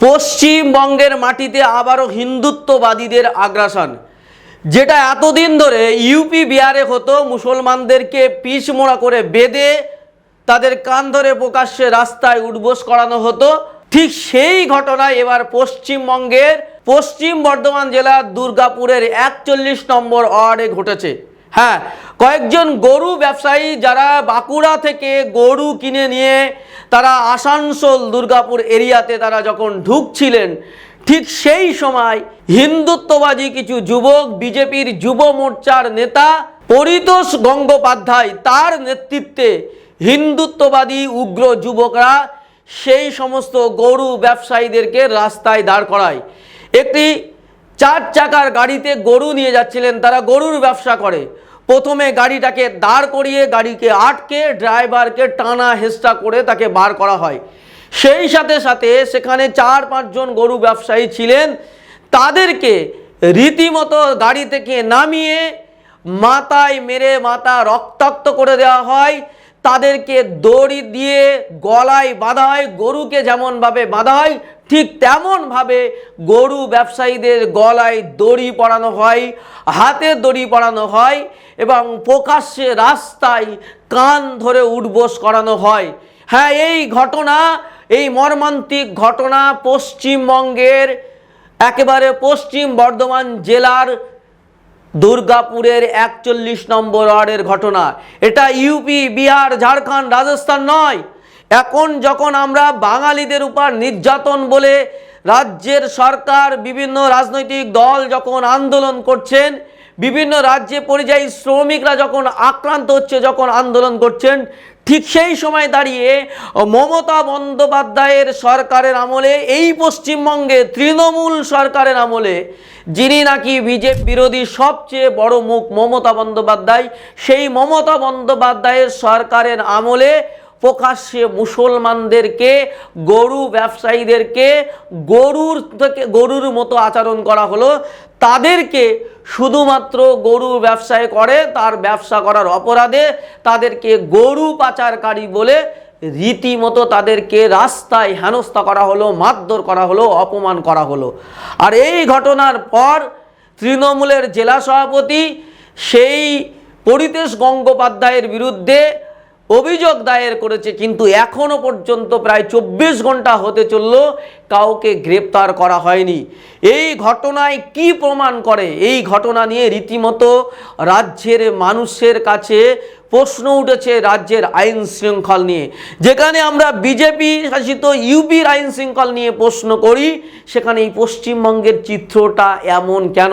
পশ্চিমবঙ্গের মাটিতে আবারও হিন্দুত্ববাদীদের আগ্রাসন। যেটা এতদিন ধরে ইউপি, বিহারে হতো, মুসলমানদেরকে পিছমোড়া করে বেঁধে তাদের কান ধরে প্রকাশ্যে রাস্তায় উঠবোস করানো হতো। ঠিক সেই ঘটনায় এবার পশ্চিমবঙ্গের পশ্চিম বর্ধমান জেলার দুর্গাপুরের একচল্লিশ নম্বর ওয়ার্ডে ঘটেছে। হ্যাঁ কয়েকজন গরু ব্যবসায়ী যারা বাঁকুড়া থেকে গরু কিনে নিয়ে তারা আসানসোল, দুর্গাপুর এরিয়াতে তারা যখন ঢুকছিলেন, ঠিক সেই সময় হিন্দুত্ববাদী কিছু যুবক, বিজেপির যুব মোর্চার নেতা পরিতোষ গঙ্গোপাধ্যায় তার নেতৃত্বে হিন্দুত্ববাদী উগ্র যুবকরা সেই সমস্ত গরু ব্যবসায়ীদেরকে রাস্তায় দাঁড় করায়। একটি চার চাকার গাড়িতে গরু নিয়ে যাচ্ছিলেন, তারা গরুর ব্যবসা করে। প্রথমে গাড়িটাকে দাঁড় করিয়ে গাড়িকে আটকে ড্রাইভারকে টানা হেস্টা করে তাকে বার করা হয়। সেই সাথে সাথে সেখানে চার পাঁচজন গরু ব্যবসায়ী ছিলেন। তাদেরকে রীতিমতো গাড়ি থেকে নামিয়ে মাথায় মেরে মাথা রক্তাক্ত করে দেওয়া হয়। তাদেরকে দড়ি দিয়ে গলায় বাঁধা হয় গরুকে যেমনভাবে বাঁধা হয় ঠিক তেমনভাবে গরু ব্যবসায়ীদের গলায় দড়ি পরানো হয়, হাতে দড়ি পরানো হয় এবং প্রকাশ্যে রাস্তায় কান ধরে উঠবোস করানো হয়। হ্যাঁ এই ঘটনা, এই মর্মান্তিক ঘটনা পশ্চিমবঙ্গের একেবারে পশ্চিম বর্ধমান জেলার দুর্গাপুরের একচল্লিশ নম্বর ওয়ার্ডের ঘটনা। এটা ইউপি বিহার, ঝাড়খণ্ড, রাজস্থান নয়। এখন যখন আমরা বাঙালিদের উপর নির্যাতন বলে রাজ্যের সরকার, বিভিন্ন রাজনৈতিক দল যখন আন্দোলন করছেন বিভিন্ন রাজ্যে পরিযায়ী শ্রমিকরা যখন আক্রান্ত হচ্ছে, যখন আন্দোলন করছেন, ঠিক সেই সময় দাঁড়িয়ে মমতা বন্দ্যোপাধ্যায়ের সরকারের আমলে, এই পশ্চিমবঙ্গে তৃণমূল সরকারের আমলে, যিনি নাকি বিজেপি বিরোধী সবচেয়ে বড় মুখ মমতা বন্দ্যোপাধ্যায়, সেই মমতা বন্দ্যোপাধ্যায়ের সরকারের আমলে প্রকাশ্যে মুসলমানদেরকে, গরু ব্যবসায়ীদেরকে, গরুর থেকে গরুর মতো আচরণ করা হলো, তাদেরকে শুধুমাত্র গরু ব্যবসায় করে, তার ব্যবসা করার অপরাধে তাদেরকে গরু পাচারকারী বলে রীতিমতো তাদেরকে রাস্তায় হেনস্থা করা হলো, মারধর করা হলো, অপমান করা হলো। আর এই ঘটনার পর তৃণমূলের জেলা সভাপতি সেই পরিতেশ গঙ্গোপাধ্যায়ের বিরুদ্ধে অভিযোগ দায়ের করেছে, কিন্তু এখনও পর্যন্ত প্রায় চব্বিশ ঘণ্টা হতে চলল কাউকে গ্রেপ্তার করা হয়নি। এই ঘটনায় কি প্রমাণ করে? এই ঘটনা নিয়ে রীতিমতো রাজ্যের মানুষের কাছে প্রশ্ন উঠেছে রাজ্যের আইন শৃঙ্খল নিয়ে। যেখানে আমরা বিজেপি শাসিত ইউপির আইন শৃঙ্খল নিয়ে প্রশ্ন করি, সেখানে এই পশ্চিমবঙ্গের চিত্রটা এমন কেন?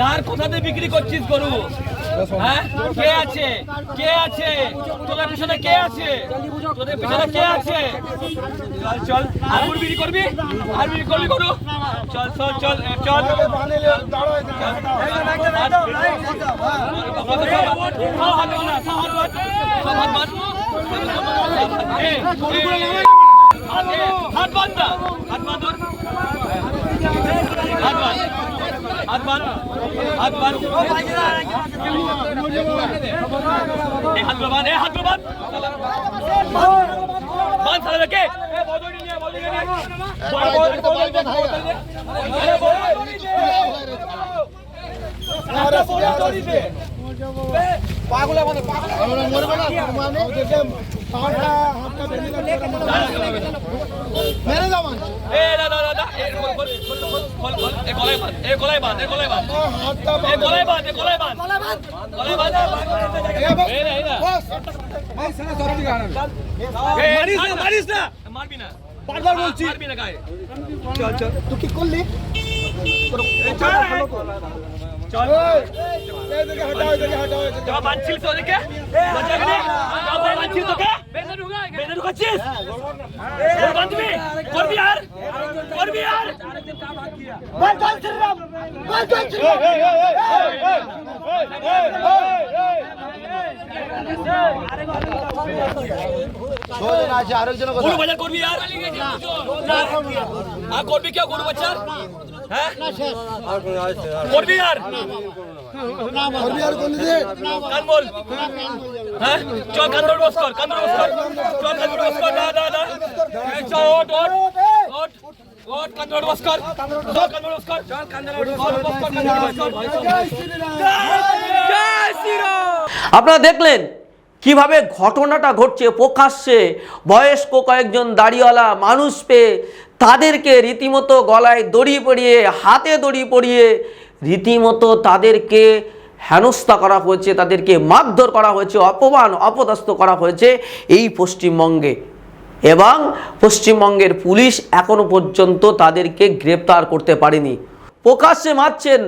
কার কথাতে বিক্রি করছিস গরু? হ্যাঁ? কে আছে? কে আছে? তোদের পিছনে কে আছে? তোদের পিছনে কে আছে? চল চল। আর বিক্রি করবি? আর বিক্রি করবি গরু? চল চল চল চল। হাত বান্ধ হাত বান্ধ হাত বান্ধ হাত বান্ধ হাত বান্ধ এই হাতগুলো বাঁধ এই হাতগুলো বাঁধ বাঁধ সালা দেখে মেরে যাবেন এ না না না এ খোল খোল খোল খোল খোল এ গলায় বাঁধ এ গলায় বাঁধ এ গলায় বাঁধ। এ গলায় বাঁধ এ গলায় বাঁধ। গলায় বাঁধ। এই না এই না। মারিস না মারিস না। মারবি না। বারবার বলছি। মারবি না গায়ে। চল চল। তুই কি করলি? চল। এইদিকে হটাও এইদিকে হটাও যা বাঁধছিল তো ওদেরকে বাঁচাবি না যা বাঁধছিল তোকে? বেঁধে ঢুকাচ্ছিস ভোট বাঁধবি করবি আর করবি আর বল জয় শ্রীরাম বল জয় শ্রীরাম গরু বাজার করবি আর না। আর করবি কেউ গরু বাজার হ্যাঁ করবি আর করবি আর কোন দিকে কান বল। হ্যাঁ? চল কান ধরে বস কর কান ধরে বস কর। চল কান ধরে বস কর। না না না। এই ওট ওট ওট ওট কান ধরে বস কর। চল কান ধরে বস কর। চল কান ধরে বস কর বস কর কান ধরে বস কর। জয় শ্রীরাম। জয় শ্রীরাম। আপনারা দেখলেন কীভাবে ঘটনাটা ঘটছে প্রকাশ্যে বয়স্ক কয়েকজন দাড়িওয়ালা মানুষ পেয়ে তাদেরকে রীতিমতো গলায় দড়ি পরিয়ে, হাতে দড়ি পরিয়ে রীতিমতো তাদেরকে হেনস্থা করা হয়েছে, তাদেরকে মারধর করা হয়েছে, অপমান, অপদস্থ করা হয়েছে এই পশ্চিমবঙ্গে। এবং পশ্চিমবঙ্গের পুলিশ এখনও পর্যন্ত তাদেরকে গ্রেপ্তার করতে পারেনি। প্রকাশ্যে মারছেন,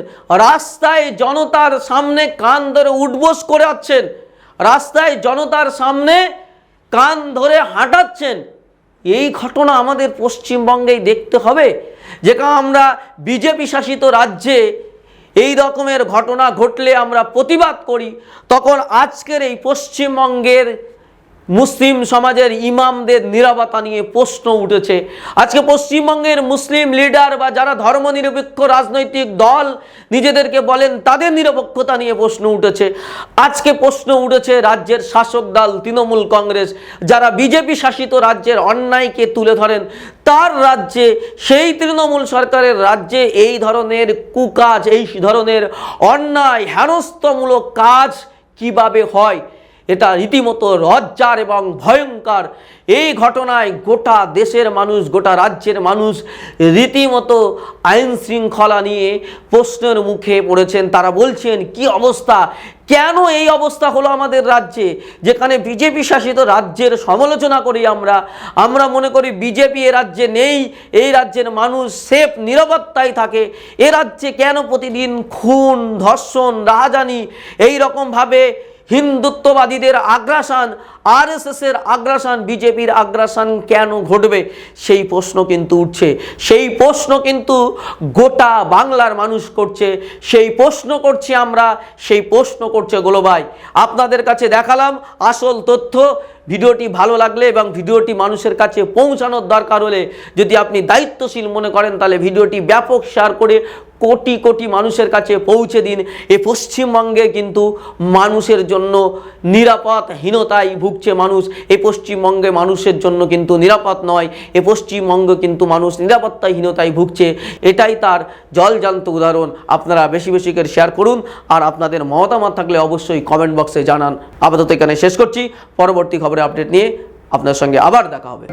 রাস্তায় জনতার সামনে কান ধরে উঠবোস করে আছেন রাস্তায় জনতার সামনে কান ধরে হাঁটাচ্ছেন। এই ঘটনা আমাদের পশ্চিমবঙ্গেই দেখতে হবে। যেখানে আমরা বিজেপি শাসিত রাজ্যে এই রকমের ঘটনা ঘটলে আমরা প্রতিবাদ করি। তখন আজকের এই পশ্চিমবঙ্গের মুসলিম সমাজের ইমামদের নিরাপত্তা নিয়ে প্রশ্ন উঠেছে। আজকে পশ্চিমবঙ্গের মুসলিম লিডার বা যারা ধর্মনিরপেক্ষ রাজনৈতিক দল নিজেদেরকে বলেন, তাদের নিরপেক্ষতা নিয়ে প্রশ্ন উঠেছে। আজকে প্রশ্ন উঠেছে রাজ্যের শাসক দল, তৃণমূল কংগ্রেস, যারা বিজেপি শাসিত রাজ্যের অন্যায়কে তুলে ধরেন, তার রাজ্যে, সেই তৃণমূল সরকারের রাজ্যে এই ধরনের কুকাজ, এই ধরনের অন্যায়, হেনস্থমূলক কাজ কীভাবে হয়? এটা রীতিমতো লজ্জার এবং ভয়ঙ্কর। এই ঘটনায় গোটা দেশের মানুষ, গোটা রাজ্যের মানুষ রীতিমতো আইন শৃঙ্খলা নিয়ে প্রশ্নের মুখে পড়েছেন। তারা বলছেন, কি অবস্থা? কেন এই অবস্থা হলো আমাদের রাজ্যে? যেখানে বিজেপি শাসিত রাজ্যের সমালোচনা করি আমরা আমরা মনে করি বিজেপি এ রাজ্যে নেই, এই রাজ্যের মানুষ সেফ, নিরাপত্তায় থাকে। এ রাজ্যে কেন প্রতিদিন খুন, ধর্ষণ, রাহাজানি, এই রকমভাবে হিন্দুত্ববাদীদের আগ্রাসন, আরএসএসের আগ্রাসন, বিজেপির আগ্রাসন কেন ঘটবে? সেই প্রশ্ন কিন্তু উঠছে। সেই প্রশ্ন কিন্তু গোটা বাংলার মানুষ করছে। সেই প্রশ্ন করছি আমরা, সেই প্রশ্ন করছে গোলবাই। আপনাদের কাছে দেখালাম আসল তথ্য। ভিডিওটি ভালো লাগলে এবং ভিডিওটি মানুষের কাছে পৌঁছানোর দরকার হলে যদি আপনি দায়িত্বশীল মনে করেন, তাহলে ভিডিওটি ব্যাপক শেয়ার করে কোটি কোটি মানুষের কাছে পৌঁছে দিন। এ পশ্চিমবঙ্গে কিন্তু মানুষের জন্য নিরাপদহীনতায় ভুগছে মানুষ। এ পশ্চিমবঙ্গে মানুষের জন্য কিন্তু নিরাপদ নয়। এ পশ্চিমবঙ্গে কিন্তু মানুষ নিরাপত্তাহীনতায় ভুগছে। এটাই তার জলজান্ত উদাহরণ। আপনারা বেশি বেশি করে শেয়ার করুন। আর আপনাদের মতামত থাকলে অবশ্যই কমেন্ট বক্সে জানান। আপাতত এখানে শেষ করছি। পরবর্তী খবরে আপডেট নিয়ে আপনার সঙ্গে আবার দেখা হবে।